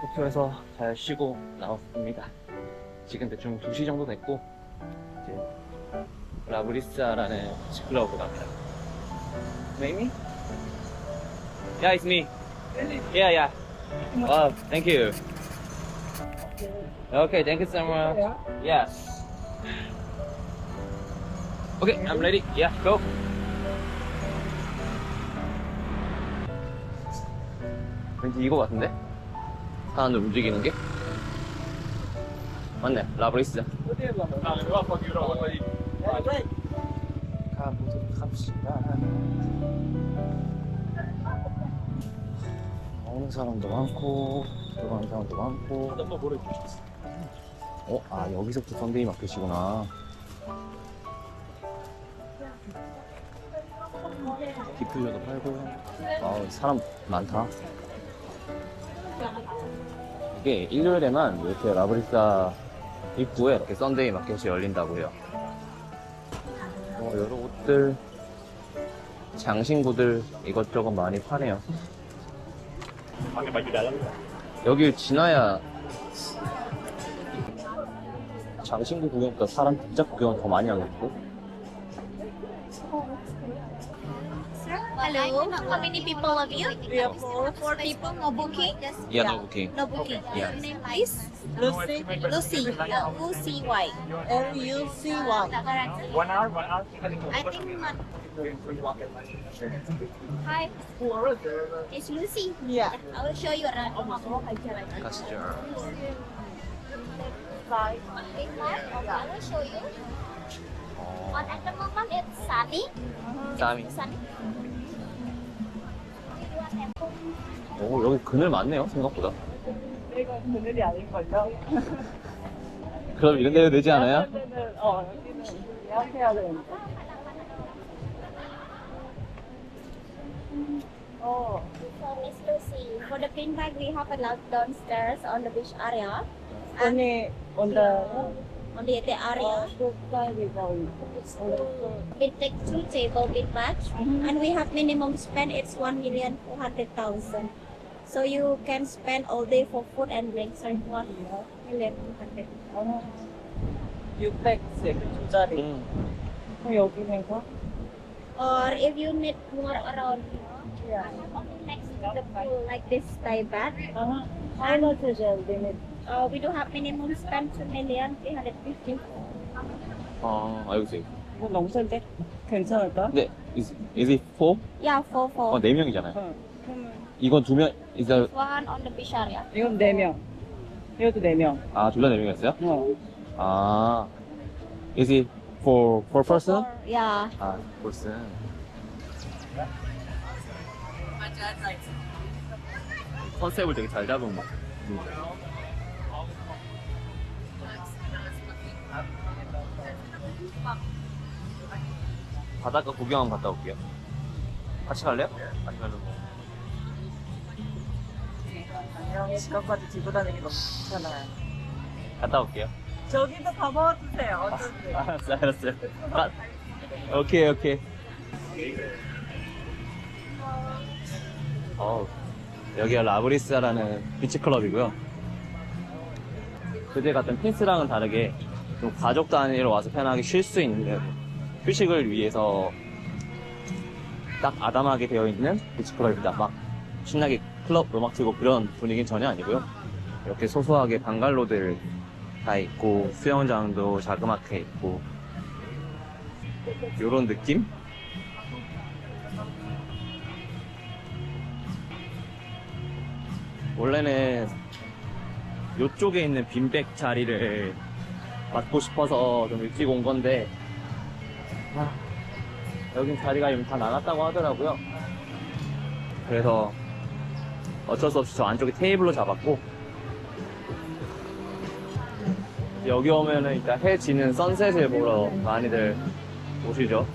도쿄에서 잘 쉬고 나왔습니다. 지금 대충 2시 정도 됐고 이제 라브리스라는 클럽으로 갑니다. Maybe? Yeah, it's me. Yeah, yeah. Oh, thank you. Okay, thank you so much. Yes. Okay, I'm ready. Yeah, go. 왠지 이거 같은데? 사람들 움직이는 게? 맞네, 라브리스. 가보도록 합시다. 나오는 사람도 많고, 들어가는 사람도 많고. 어, 아, 여기서부터 썬데이 마켓이구나. 디플러도 팔고. 아, 사람 많다. 이게 일요일에만 이렇게 라브리사 입구에 이렇게 썬데이 마켓이 열린다고요. 어, 여러 옷들, 장신구들 이것저것 많이 파네요. 여길 지나야 장신구 구경보다 사람 진짜 구경 더 많이 하겠고. Hello, how many people of you? We are four. Four people, no booking? Yeah, no booking. No booking. Yeah. Your name please? Lucy. Lucy. Uh, L U C Y. One hour, one hour. I think not. Hi. It's Lucy. Yeah. I will show you around. Customer. Five. Eight? I will show you. Oh. On at the moment, it's sunny. Sunny. Sunny. 오, 여기 그늘 많네요, 생각보다. 이거 그늘이 아닐걸요? 그럼 이런 데도 되지 않아요? 여기는, 어, 여기는 예약해야 되는데. 어, So, Miss Lucy, for the pin bag, we have a lot downstairs on the beach area. 언니 온다. On the, the area. 끝까지가 We take two table big batch and we have minimum spend it's one million four hundred thousand. So you can spend all day for food and drinks or one million two hundred. 600씩 두 자리. 음. 그럼 여기는 거? Or if you need more around, you know, Yeah. I have only next to the pool like this Thai bath. 아, how much is your limit? Uh, we do have minimum spend two million three hundred fifty. 아, 알고 있어요. 이거 너무 센데? 괜찮을까? 근데, is, is it four? Yeah, four four. 어, 네 명이잖아요. 응. 그러면 이건 두 명, is that, One on the beach area. 이건 4명. 이것도 4명. 아, 둘 다 네 명이었어요? 어. 아, is it for, for person? Or- yeah. 아, person. 컨셉을 되게 잘 잡은 것 같아요. 바닷가 구경 한번 갔다 올게요. 같이 갈래요? 아니면 뭐. 안녕. 지갑까지 들고 다니기 너무 귀찮아요. 갔다 올게요. 저기도 가봐주세요. 어쩐지. 알았어, 알았어요. 가, 오케이, 오케이. 어, 여기가 라브리스라는 비치클럽이고요. 그제 같은 핀스랑은 다르게 좀 가족 단위로 와서 편하게 쉴 수 있는 휴식을 위해서 딱 아담하게 되어 있는 비치클럽입니다. 막 신나게 클럽 음악 틀고 그런 분위기는 전혀 아니고요. 이렇게 소소하게 방갈로들 다 있고 수영장도 자그맣게 있고 요런 느낌? 원래는 요쪽에 있는 빈백 자리를 맡고 싶어서 좀 일찍 온 건데 아, 여긴 자리가 이미 다 나갔다고 하더라고요 그래서 어쩔 수 없이 저 안쪽에 테이블로 잡았고 여기 오면은 일단 해 지는 선셋을 보러 많이들 오시죠.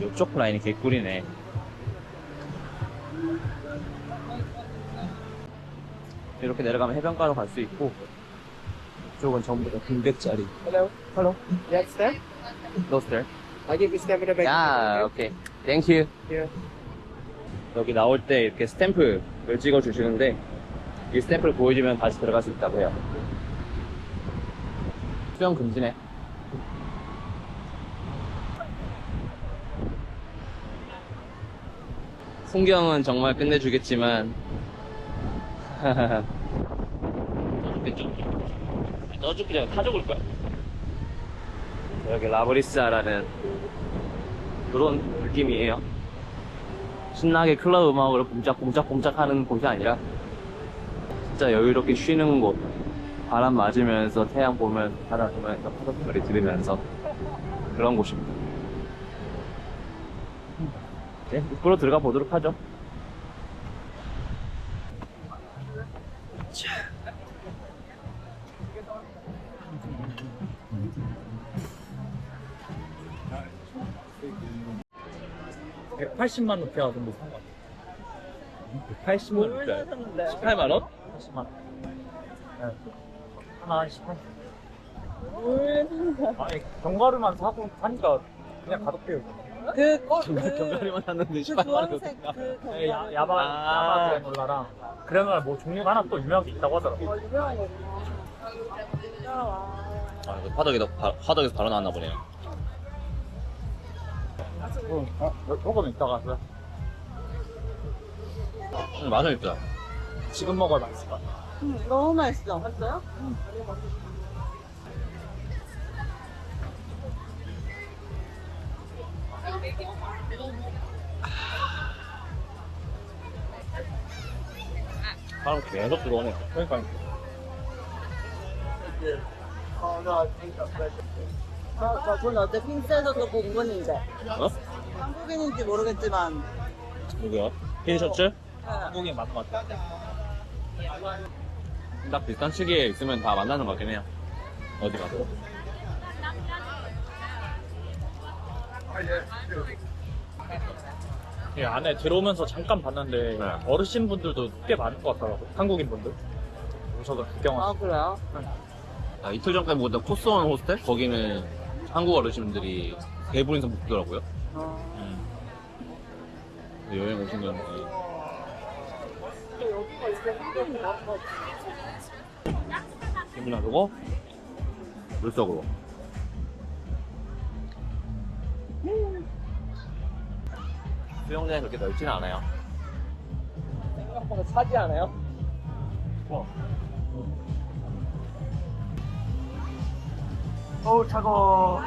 이쪽 라인이 개꿀이네. 이렇게 내려가면 해변가로 갈 수 있고 이쪽은 전부 다 빈백짜리. Hello. Hello. Yes, sir? No sir. I give you stamp in the back. 야, 오케이. 땡큐. Here. 여기 나올 때 이렇게 스탬프를 찍어 주시는데 이 스탬프를 보여주면 다시 들어갈 수 있다고 해요. 수영 금지네. 풍경은 정말 끝내주겠지만 떠죽겠죠? 떠죽기 전에 타 죽을 거야. 여기 라브리스아라는 그런 느낌이에요. 신나게 클럽 음악으로 봄짝봄짝봄짝 하는 곳이 아니라 진짜 여유롭게 쉬는 곳 바람 맞으면서 태양 보면 바다 보면서 파도 소리 들으면서 그런 곳입니다 네, 입구로 들어가 보도록 하죠 180만 루피아 정도 산것 같아요. 80만 모르셨는데. 18만 원? 80만 원. 네. 하나 18. 아니 견과류만 사고 하니까 그냥 가볍게 그, 거, 그, 견과류만 샀는데 그 18만 원 주황색 그 네, 야. 야바 아. 야바 그래놀라랑 그래놀라 뭐 종류가 하나 또 유명한 게 있다고 하더라고. 어, 유명한 거구나. 진짜 와. 아, 이거 화덕에서, 바, 화덕에서 바로 나왔나 보네요 어, 어, 조금 이따가 왔어요. 음, 맛은 있다 지금 먹어야 맛있을 것 같아. 응, 너무 맛있어. 맛있어요? 바람 계속 들어오네 그러니까 저, 저분 어제 핑스에서도 본 분인데. 어? 한국인인지 모르겠지만. 누구야? 흰 셔츠? 네. 한국인 맞는 것 같아. 딱 비슷한 시기에 있으면 다 만나는 것 같긴 해요. 어디 가도. 이 안에 들어오면서 잠깐 봤는데 네. 어르신 분들도 꽤 많은 것 같더라고. 한국인 분들. 오셔서 아, 구경하시고. 그래요? 아, 이틀 전까지 묵었던 코스원 호스텔? 거기는 한국 어르신들이 대부분에서 묵더라고요. 어. 음. 여행 오신 건지. 여기가 이렇게 한국인가? 힘을 놔두고, 물속으로. 수영장이 그렇게 넓지는 않아요. 생각보다 차지 않아요? 어우, 차가워.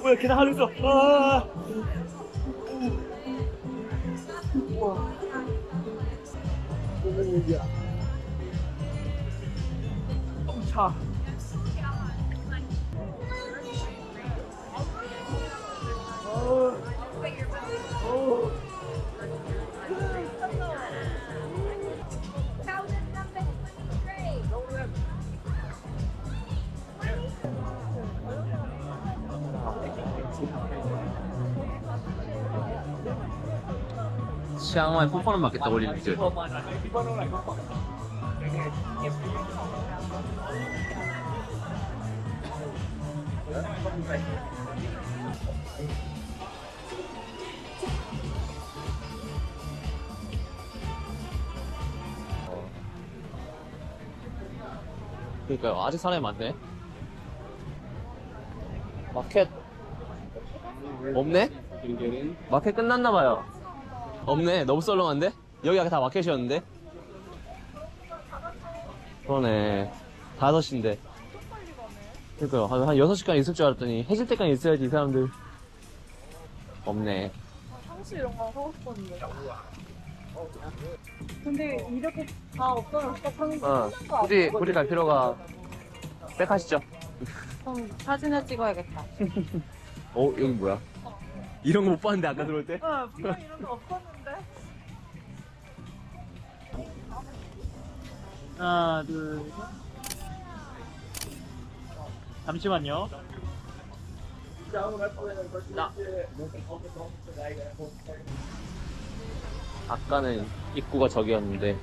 뭐야, 계단 하 루 있어. 아! 차. 치앙마이 마켓 떠올리는 그 그러니까요 아직 사람이 많네. 마켓 없네? 마켓 끝났나봐요 없네 너무 썰렁한데? 여기 아까 다 마켓이었는데? 그러네 5시인데 그러니까요 한, 한 6시간 있을 줄 알았더니 해질 때까지 있어야지 이 사람들 없네 향수 이런 거 사고 싶었는데. 근데 이렇게 다 없어졌어? 그럼 어 굳이 굳이 갈 필요가 빽하시죠 그럼 사진을 찍어야겠다. 어 여기 뭐야 이런 거 못 봤는데 아까 들어올 때? 어, 분명 이런 거 없었는데. 하나, 둘, 셋. 잠시만요. 나. 아까는 입구가 저기였는데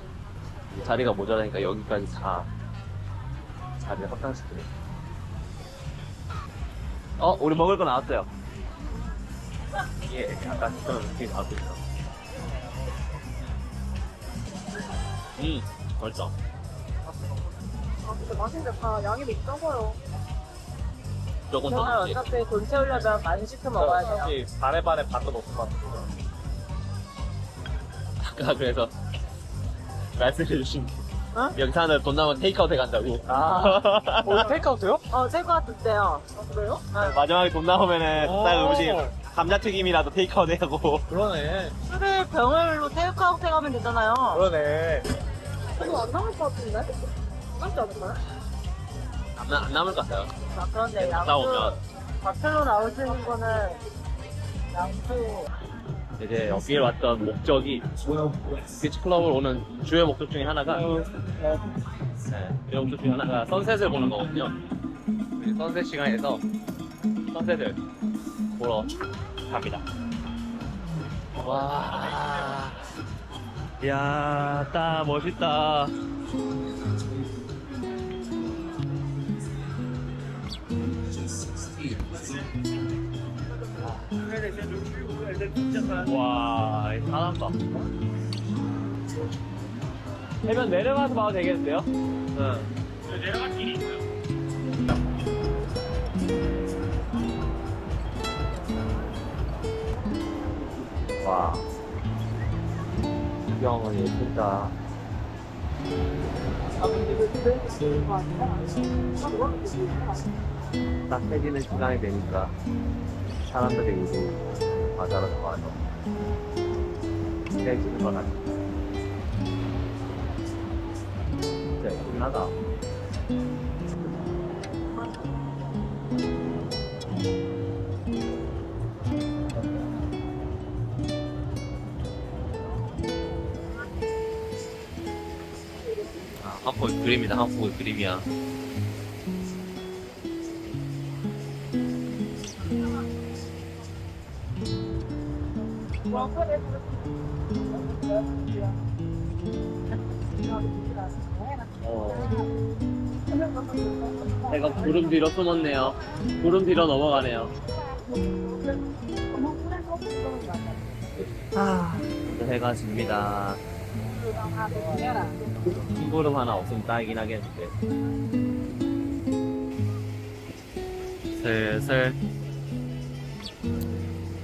자리가 모자라니까 여기까지 다 자리를 확장시키네. 어, 우리 먹을 거 나왔어요. 예, 아까 했던 느낌이 있어. 음, 맛있다. 아, 근데 맛있는데 다 양이 적어요. 조금 더 넣지. 어차피 돈 채우려면 많이 시켜 먹어야 돼요. 사실 반에 반에 반도 먹을 것 같아요. 아까 그래서 말씀해 주신 게 어? 영상을 돈 나면 테이크아웃 해 간다고. 아, 오늘 테이크아웃이요? 어, 체크아웃 때요. 아, 그래요? 마지막에 돈 나오면은 오. 딱 음식 감자튀김이라도 테이크아웃 하고. 그러네. 술을 병을로 테이크아웃 해가면 되잖아요. 그러네. 이거 안 남을 것 같은데? 남지 않을까요? 안, 나- 안 남을 것 같아요. 아, 그런데 양수, 나오면. 박틀로 나오시는 거는 양수. 이제 여기에 왔던 목적이 비치클럽을 오는 주요 목적 중에 하나가 네, 주요 목적 중에 하나가 선셋을 보는 거거든요. 선셋 시간에서 선셋을 보러 갑니다. 와, 이야, 딱 멋있다. 와, 이 사람 봐. 해변 내려가서 봐도 되겠는데요? 응. 내려갈 길이 있어요. 와. 구경은 예쁘다. 딱 해지는 시간이 되니까 사람들이 이제 바다로 나와서 해지는 것 같아. 진짜 하다. 아, 한폭의 그림이다, 한폭의 그림이야. 어. 해가 구름 뒤로 숨었네요. 구름 뒤로 넘어가네요. 아, 해가 집니다. 흰 구름 하나 없으면 딱이긴 하겠는데. 슬슬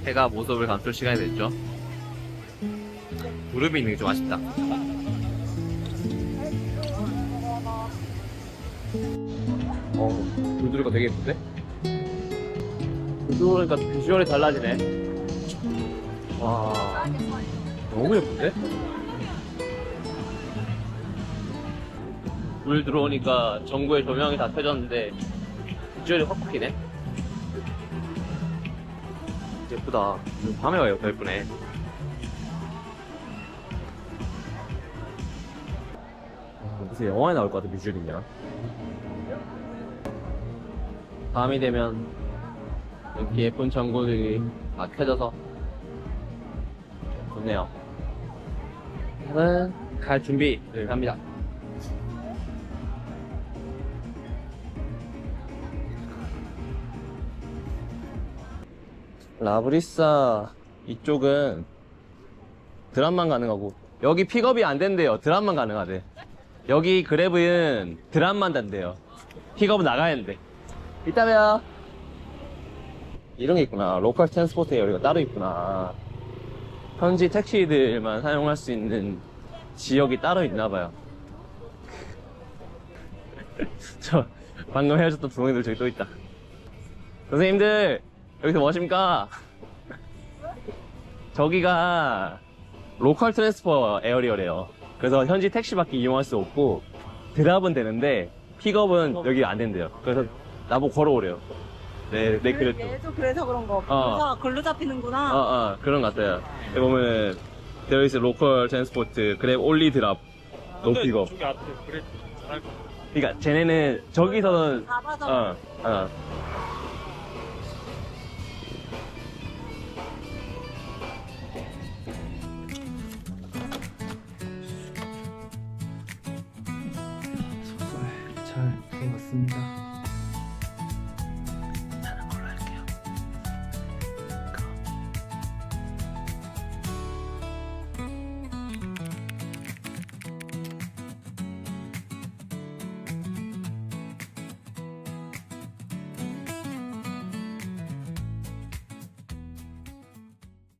해가 모습을 감출 시간이 됐죠. 구름이 있는 게 좀 아쉽다. 어, 불 들으니까 되게 예쁜데? 불 들어오니까 비주얼이 달라지네. 와, 너무 예쁜데? 불 들어오니까 전구의 조명이 다 켜졌는데 비주얼이 확 바뀌네. 예쁘다. 밤에 와요, 더 예쁘네. 무슨 영화에 나올 것 같은 비주얼이냐? 밤이 되면 이렇게 예쁜 전구들이 다 켜져서 좋네요. 저는 갈 준비를 합니다. 라브리사 이쪽은 드랍만 가능하고 여기 픽업이 안 된대요. 드랍만 가능하대. 여기 그랩은 드랍만 단대요. 픽업은 나가야 된대. 이따 봬요. 이런 게 있구나. 로컬 트랜스포트 에어리가 따로 있구나. 현지 택시들만 사용할 수 있는 지역이 따로 있나 봐요. 저 방금 헤어졌던 부모님들 저기 또 있다. 선생님들 여기서 뭐 하십니까? 저기가 로컬 트랜스퍼 에어리어래요. 그래서 현지 택시밖에 이용할 수 없고 드랍은 되는데 픽업은 여기 안 된대요. 그래서 나보고 걸어오래요. 네, 네 그랬죠. 얘도 그래서 그런 거. 어. 그래서 글로 잡히는구나. 어, 어, 그런 것 같아요. 여기 보면은, there is local transport, grab only drop, no up. 저기 앞에 그래 잘할 것 같아. 그러니까 쟤네는 저기서는, 잡아서 어, 어.